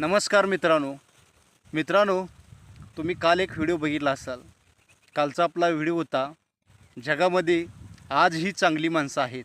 नमस्कार मित्रांनो. मित्रांनो तुम्ही काल एक व्हिडिओ बघितला असाल. कालचा आपला व्हिडिओ होता जगामध्ये आजही चांगली माणसं आहेत.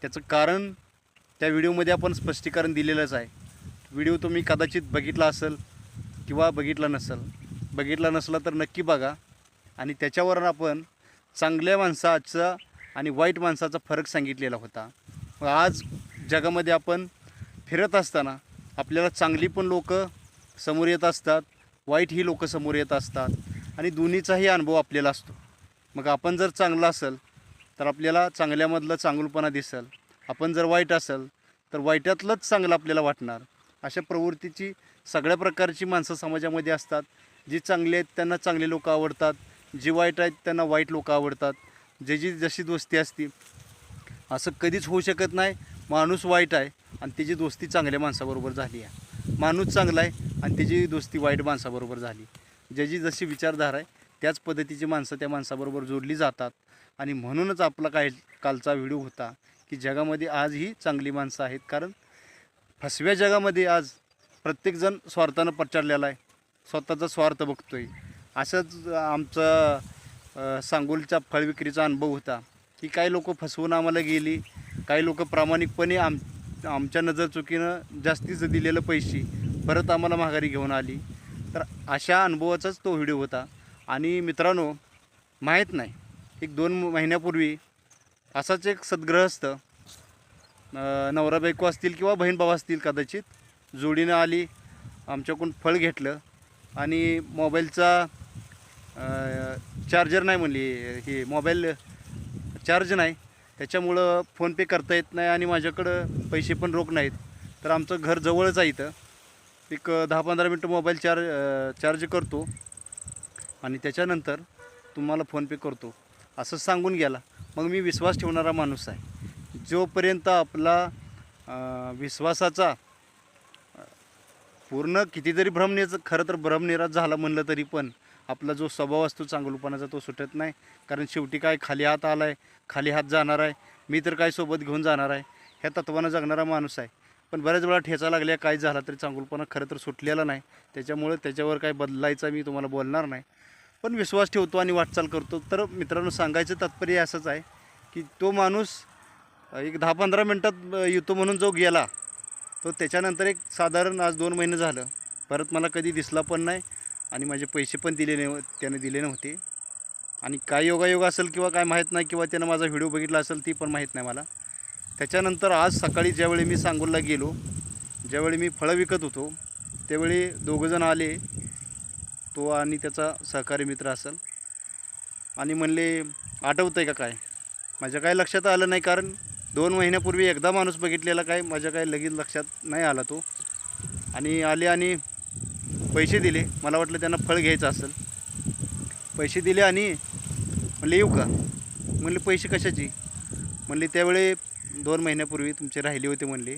त्याचं कारण त्या व्हिडिओमध्ये आपण स्पष्टीकरण दिलेलंच आहे. व्हिडिओ तुम्ही कदाचित बघितला असेल किंवा बघितला नसेल. बघितला नसला तर नक्की बघा आणि त्याच्यावर आपण चांगल्या माणसाचा आणि वाईट माणसाचा फरक सांगितलेला होता. मग आज जगामध्ये आपण फिरत असताना आपल्याला चांगली पण लोक समोर येत असतात वाईट ही लोक समोर येत असतात आणि दोन्हीचाही अनुभव आपल्याला असतो. मग आपण जर चांगलं असेल तर आपल्याला चांगल्यामधलं चांगलपणा दिसेल. आपण जर वाईट असेल तर वाईटातलंच चांगलं आपल्याला वाटणार. अशा प्रवृत्तीची सगळ्या प्रकारची माणसं समाजामध्ये असतात. जी चांगली आहेत त्यांना चांगले लोक आवडतात. जी वाईट आहेत त्यांना वाईट लोक आवडतात. ज्याची जशी दोस्ती असती असं कधीच होऊ शकत नाही. माणूस वाईट आहे आणि त्याची दोस्ती चांगल्या माणसाबरोबर झाली आहे. माणूस चांगला आहे आणि त्याची दोस्ती वाईट माणसाबरोबर झाली. ज्याची जशी विचारधारा आहे त्याच पद्धतीची माणसं त्या माणसाबरोबर जोडली जातात. आणि म्हणूनच आपला काय कालचा व्हिडिओ होता की जगामध्ये आजही चांगली माणसं आहेत. कारण फसव्या जगामध्ये आज प्रत्येकजण स्वार्थानं पचारलेला आहे. स्वतःचा स्वार्थ बघतो आहे असंच आमचा अ, सांगोलच्या फळ विक्रीचा अनुभव होता की काही लोक फसवून आम्हाला गेली काही लोक प्रामाणिकपणे आम आमच्या नजर चुकीनं जास्तीचं दिलेलं पैसे परत आम्हाला माघारी घेऊन आली. तर अशा अनुभवाचाच तो व्हिडिओ होता. आणि मित्रांनो माहीत नाही एक दोन महिन्यापूर्वी असाच एक सद्ग्रहस्थ नवरा बायको असतील किंवा बहीण भाऊ असतील कदाचित जोडीनं आली आमच्याकडून फळ घेतलं आणि मोबाईलचा चार्जर नाही म्हणली हे मोबाईल चार्ज नाही त्याच्यामुळं फोनपे करता येत नाही आणि माझ्याकडं पैसे पण रोख नाहीत. तर आमचं घर जवळच आहे इथं. एक दहा पंधरा मिनटं मोबाईल चार्ज चार्ज करतो. आणि त्याच्यानंतर तुम्हाला फोनपे करतो. असं सांगून गेला. मग मी विश्वास ठेवणारा माणूस आहे. जोपर्यंत आपला विश्वासाचा पूर्ण कितीतरी भ्रमनिराज खरं तर भ्रमनिराज झाला म्हणलं तरी पण आपला जो स्वभाव असतो चांगलपणाचा तो सुटत नाही. कारण शेवटी काय खाली हात आला आहे खाली हात जाणार आहे. मी तर काय सोबत घेऊन जाणार आहे. ह्या तत्वानं जगणारा माणूस आहे. पण बऱ्याच वेळा ठेचा लागल्या काय झाला तरी चांगुलपणा खरं तर सुटलेला नाही. त्याच्यामुळे त्याच्यावर काय बदलायचा मी तुम्हाला बोलणार नाही. पण विश्वास ठेवतो आणि वाटचाल करतो. तर मित्रांनो सांगायचं तात्पर्य असंच आहे की तो माणूस एक दहा पंधरा मिनटात येतो म्हणून जो गेला तो त्याच्यानंतर एक साधारण आज दोन महिने झालं. परत मला कधी दिसला पण नाही आणि माझे पैसे पण दिले नाही त्याने दिले नव्हते. आणि काय योगायोग असेल किंवा काय माहीत नाही किंवा त्यानं माझा व्हिडिओ बघितला असेल ती पण माहीत नाही मला. त्याच्यानंतर आज सकाळी ज्यावेळी मी सांगोलला गेलो ज्यावेळी मी फळं विकत होतो त्यावेळी दोघंजण आले तो आणि त्याचा सहकारी मित्र असेल. आणि म्हणले आठवतं आहे का काय? माझ्या काय लक्षात आलं नाही कारण दोन महिन्यापूर्वी एकदा माणूस बघितलेला काय माझ्या काय लगेच लक्षात नाही आला तो. आणि आले आणि पैसे दिले. मला वाटलं त्यांना फळ घ्यायचं असेल. पैसे दिले आणि म्हणले येऊ का? म्हणले पैसे कशाची? म्हणले त्यावेळी दोन महिन्यापूर्वी तुमचे राहिले होते म्हणले.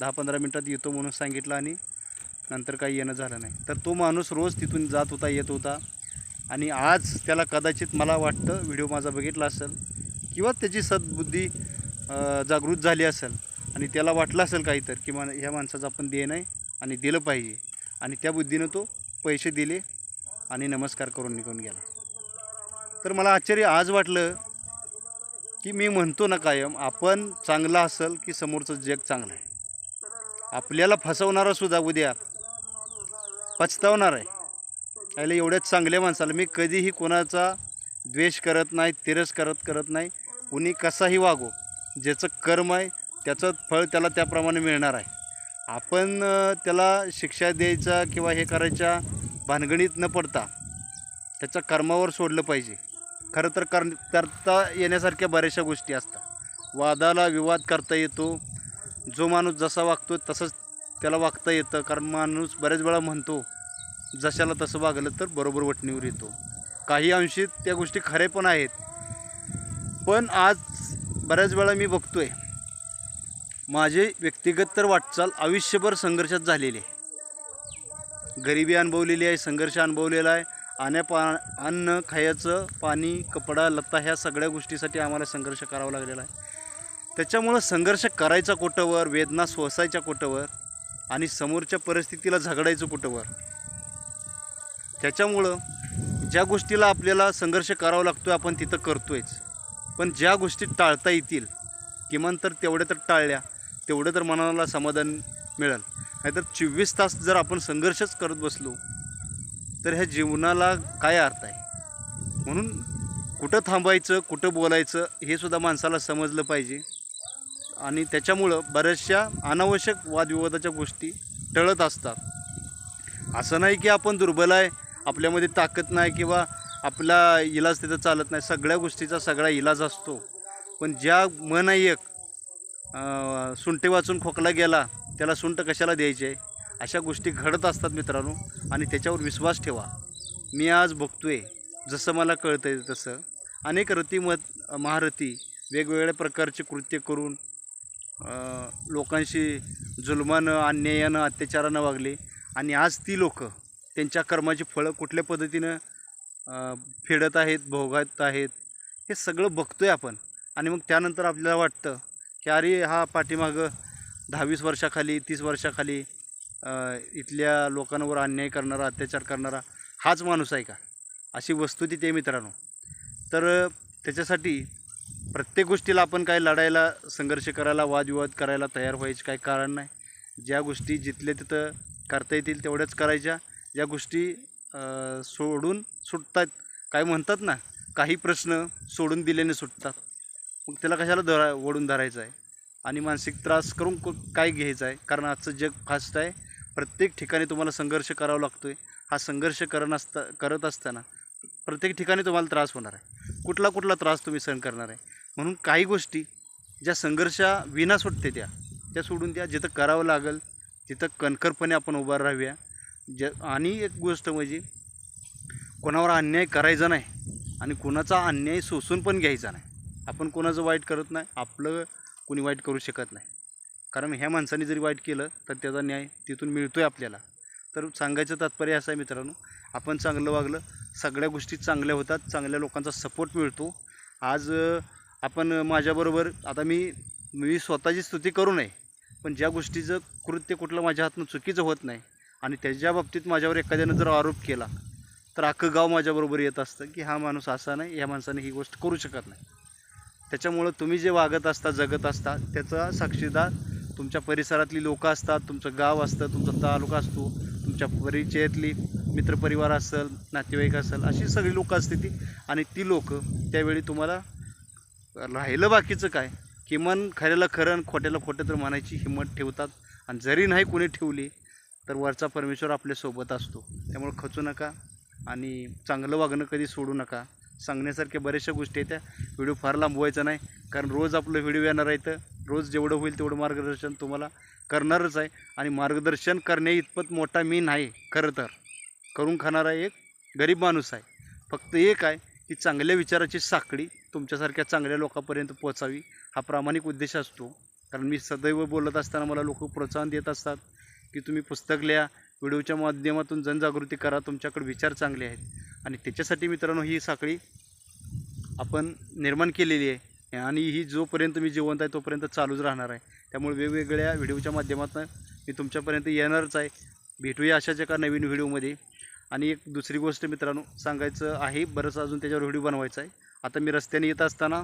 दहा पंधरा मिनटात येतो म्हणून सांगितलं आणि नंतर काही येणं झालं नाही. तर तो माणूस रोज तिथून जात होता येत होता. आणि आज त्याला कदाचित मला वाटतं व्हिडिओ माझा बघितला असेल किंवा त्याची सद्बुद्धी जागृत झाली असेल आणि त्याला वाटलं असेल काही तर की मा ह्या माणसाचं आपण देणं आहे आणि दिलं पाहिजे. आणि त्या बुद्धीनं तो पैसे दिले आणि नमस्कार करून निघून गेला. तर मला आश्चर्य आज वाटलं की मी म्हणतो ना कायम आपण चांगला असेल की समोरचं जग चांगलं आहे. आपल्याला फसवणारा सुद्धा उद्या पचतावणार आहे. याला एवढ्याच चांगल्या माणसाला मी कधीही कोणाचा द्वेष करत नाही तिरस्कार करत नाही. कुणी कसाही वागो ज्याचं कर्म आहे त्याचं फळ त्याला त्याप्रमाणे मिळणार आहे. आपण त्याला शिक्षा द्यायचा किंवा हे करायच्या भानगणीत न पडता त्याच्या कर्मावर सोडलं पाहिजे. खरं तर कर करता येण्यासारख्या बऱ्याचशा गोष्टी असतात. वादाला विवाद करता येतो. जो माणूस जसा वागतो तसंच त्याला वागता येतं. कारण माणूस बऱ्याच वेळा म्हणतो जशाला तसं वागलं तर बरोबर वटणीवर येतो. काही अंशी त्या गोष्टी खरे पण आहेत. पण आज बऱ्याच वेळा मी बघतो आहे माझे व्यक्तिगत तर वाटचाल आयुष्यभर संघर्षात झालेली आहे. गरिबी अनुभवलेली आहे संघर्ष अनुभवलेला आहे. आणि पा अन्न खायचं पाणी कपडा लत्ता ह्या सगळ्या गोष्टीसाठी आम्हाला संघर्ष करावा लागलेला आहे. त्याच्यामुळं संघर्ष करायचा कोटावर वेदना सोसायच्या कोटावर आणि समोरच्या परिस्थितीला झगडायचं कुठंवर? त्याच्यामुळं ज्या गोष्टीला आपल्याला संघर्ष करावा लागतो आपण तिथं करतोयच. पण ज्या गोष्टी टाळता येतील किमान तर तेवढ्या तर टाळल्या तेवढं तर मनाला समाधान मिळेल. नाहीतर चोवीस तास जर आपण संघर्षच करत बसलो तर ह्या जीवनाला काय अर्थ आहे? म्हणून कुठं थांबायचं कुठं बोलायचं हे सुद्धा माणसाला समजलं पाहिजे. आणि त्याच्यामुळं बऱ्याचशा अनावश्यक वादविवादाच्या गोष्टी टळत असतात. असं नाही की आपण दुर्बल आहे आपल्यामध्ये ताकद नाही किंवा आपला इलाज तिथं चालत नाही. सगळ्या गोष्टीचा सगळा इलाज असतो. पण ज्या मन एक सुंटे वाचून खोकला गेला त्याला सुंट कशाला द्यायची? आहे अशा गोष्टी घडत असतात मित्रांनो आणि त्याच्यावर विश्वास ठेवा. मी आज बघतो आहे जसं मला कळतं आहे तसं अनेक रतीमत महारथी वेगवेगळ्या प्रकारचे कृत्य करून लोकांशी जुलमानं अन्यायानं अत्याचारानं वागले आणि आज ती लोकं त्यांच्या कर्माची फळं कुठल्या पद्धतीनं फेडत आहेत भोगत आहेत हे सगळं बघतो आहे आपण. आणि मग त्यानंतर आपल्याला वाटतं की अरे हा पाठीमागं दहावीस वर्षाखाली तीस वर्षाखाली इथल्या लोकांवर अन्याय करणारा अत्याचार करणारा हाच माणूस आहे का? अशी वस्तुस्थिती आहे मित्रांनो. तर त्याच्यासाठी प्रत्येक गोष्टीला आपण काय लढायला संघर्ष करायला वादविवाद करायला तयार व्हायचं काही कारण नाही. ज्या गोष्टी जिथल्या तिथं करता येतील तेवढ्याच करायच्या. ज्या गोष्टी सोडून सुटतात काय म्हणतात ना काही प्रश्न सोडून दिल्याने सुटतात. मग त्याला कशाला धरा ओढून धरायचं आहे? आणि मानसिक त्रास करून को- काय घ्यायचं आहे? कारण आजचं जग फास्ट आहे. प्रत्येक ठिकाणी तुम्हाला संघर्ष करावा लागतो आहे हा संघर्ष करण असता करत असताना प्रत्येक ठिकाणी तुम्हाला त्रास होणार आहे. कुठला कुठला त्रास तुम्ही सहन करणार आहे? म्हणून काही गोष्टी ज्या संघर्षा विना सुटते त्या त्या सोडून द्या. जिथं करावं लागेल तिथं कणखरपणे आपण उभा राहूया. ज आणि एक गोष्ट म्हणजे कोणावर अन्याय करायचा नाही आणि कोणाचा अन्याय सोसून पण घ्यायचा नाही. आपण कोणाचं वाईट करत नाही आपलं कोणी वाईट करू शकत नाही. कारण ह्या माणसाने जरी वाईट केलं तर त्याचा न्याय तिथून मिळतो आहे आपल्याला. तर सांगायचं तात्पर्य असं आहे मित्रांनो आपण चांगलं वागलं सगळ्या गोष्टी चांगल्या होतात चांगल्या लोकांचा सपोर्ट मिळतो. आज आपण माझ्याबरोबर आता मी मी स्वतःची स्तुती करू नये पण ज्या गोष्टीचं कृत्य कुठलं माझ्या हातनं चुकीचं होत नाही आणि त्याच्या बाबतीत माझ्यावर एखाद्यानं जर आरोप केला तर अख्खं गाव माझ्याबरोबर येत असतं की हा माणूस असा नाही ह्या माणसाने ही गोष्ट करू शकत नाही. त्याच्यामुळं तुम्ही जे वागत असता जगत असता त्याचा साक्षीदार तुमच्या परिसरातली लोकं असतात तुमचं गाव असतं तुमचा तालुका असतो तुमच्या परिचयातली मित्रपरिवार असेल नातेवाईक असेल अशी सगळी लोकं असते ती. आणि ती लोकं त्यावेळी तुम्हाला राहिलं बाकीचं काय? किमान खऱ्याला खरं आणि खोट्याला खोटं तर म्हणायची हिंमत ठेवतात. आणि जरी नाही कोणी ठेवली तर वरचा परमेश्वर आपल्यासोबत असतो. त्यामुळे खचू नका आणि चांगलं वागणं कधी सोडू नका. सांगण्यासारख्या बऱ्याचशा गोष्टी आहेत त्या. व्हिडिओ फार लांबवायचा नाही. कारण रोज आपलं व्हिडिओ येणार आहे तर रोज जेवढं होईल तेवढं मार्गदर्शन तुम्हाला करणारच आहे. आणि मार्गदर्शन करण्या इतपत मोठा मी नाही खरं तर. करून खाणारा एक गरीब माणूस आहे. फक्त एक आहे की चांगल्या विचाराची साखळी तुमच्यासारख्या चांगल्या लोकांपर्यंत पोचावी हा प्रामाणिक उद्देश असतो. कारण मी सदैव बोलत असताना मला लोक प्रोत्साहन देत असतात की तुम्ही पुस्तक लिहा व्हिडिओच्या माध्यमातून जनजागृती करा तुमच्याकडे विचार चांगले आहेत. आणि त्याच्यासाठी मित्रांनो ही साखळी आपण निर्माण केलेली आहे. आणि ही जोपर्यंत मी जिवंत आहे तोपर्यंत चालूच राहणार आहे. त्यामुळे वेगवेगळ्या व्हिडिओच्या माध्यमातून मी तुमच्यापर्यंत येणारच आहे. भेटूया अशाच एका नवीन व्हिडिओमध्ये. आणि एक दुसरी गोष्ट मित्रांनो सांगायचं आहे बरंच अजून त्याच्यावर व्हिडिओ बनवायचा आहे. आता मी रस्त्याने येत असताना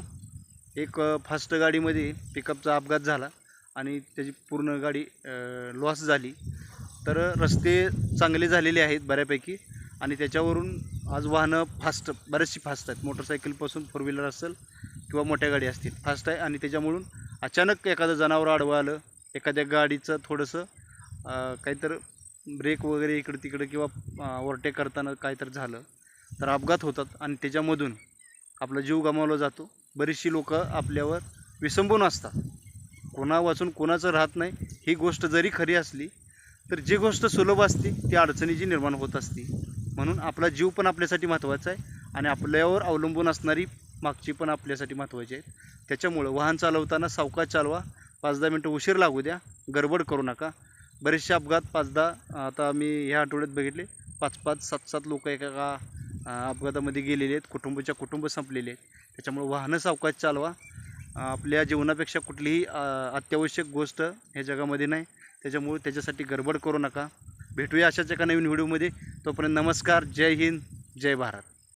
एक फास्ट गाडीमध्ये पिकअपचा अपघात झाला आणि त्याची पूर्ण गाडी लॉस झाली. तर रस्ते चांगले झालेले आहेत बऱ्यापैकी आणि त्याच्यावरून आज वाहनं फास्ट बरेचशी फास्ट आहेत. मोटरसायकलपासून फोर व्हीलर असेल किंवा मोठ्या गाडी असतील फास्ट आहे. आणि त्याच्यामुळून अचानक एखादं जनावर आडवं आलं एखाद्या गाडीचं थोडंसं काहीतर ब्रेक वगैरे इकडं तिकडं किंवा ओव्हरटेक करताना काहीतरी झालं तर अपघात होतात. आणि त्याच्यामधून आपला जीव गमावला जातो. बरीचशी लोकं आपल्यावर विसंबून असतात. कोणा वाचून कोणाचं राहत नाही. ही गोष्ट जरी खरी असली तर जी गोष्ट सुलभ असते ती अडचणीची निर्माण होत असते. म्हणून आपला जीव पण आपल्यासाठी महत्त्वाचा आहे. आणि आपल्यावर अवलंबून असणारी मागची पण आपल्यासाठी महत्त्वाची आहे त्याच्यामुळं वाहन चालवताना सावकाश चालवा. पाच दहा मिनटं उशीर लागू द्या. गडबड करू नका. बरेचसे अपघात पाच दहा आता मी ह्या आठवड्यात बघितले. पाच पाच सात सात लोक एका अपघातामध्ये गेलेले आहेत. कुटुंबाच्या कुटुंब संपलेले आहेत. त्याच्यामुळं वाहनं सावकाश चालवा. आपल्या जीवनापेक्षा कुठलीही अत्यावश्यक गोष्ट ह्या जगामध्ये नाही. त्याच्यामुळे त्याच्यासाठी गडबड करू नका. भेटूया अशाच एका नवीन व्हिडिओमध्ये. तोपर्यंत नमस्कार. जय हिंद. जय भारत.